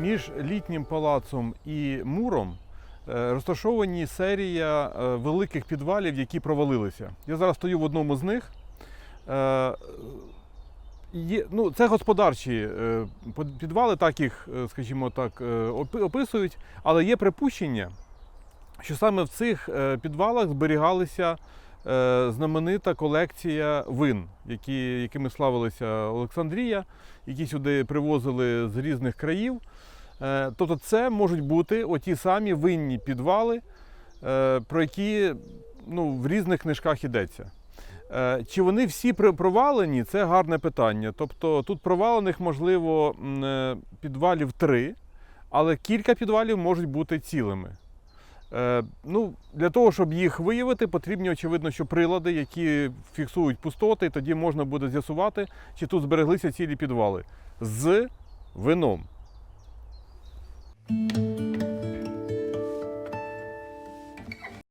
Між літнім палацом і муром е, розташовані серія е, великих підвалів, які провалилися. Я зараз стою в одному з них. Е, Є, ну, це господарчі підвали, так їх, скажімо так, описують, але є припущення, що саме в цих підвалах зберігалися знаменита колекція вин, які, якими славилася Олександрія, які сюди привозили з різних країв. Е, Тобто, це можуть бути оті самі винні підвали, е, про які ну, в різних книжках йдеться. Е, Чи вони всі провалені, це гарне питання. Тобто тут провалених, можливо, е, підвалів три, але кілька підвалів можуть бути цілими. Е, Ну, для того, щоб їх виявити, потрібні, очевидно, що прилади, які фіксують пустоти, тоді можна буде з'ясувати, чи тут збереглися цілі підвали з вином.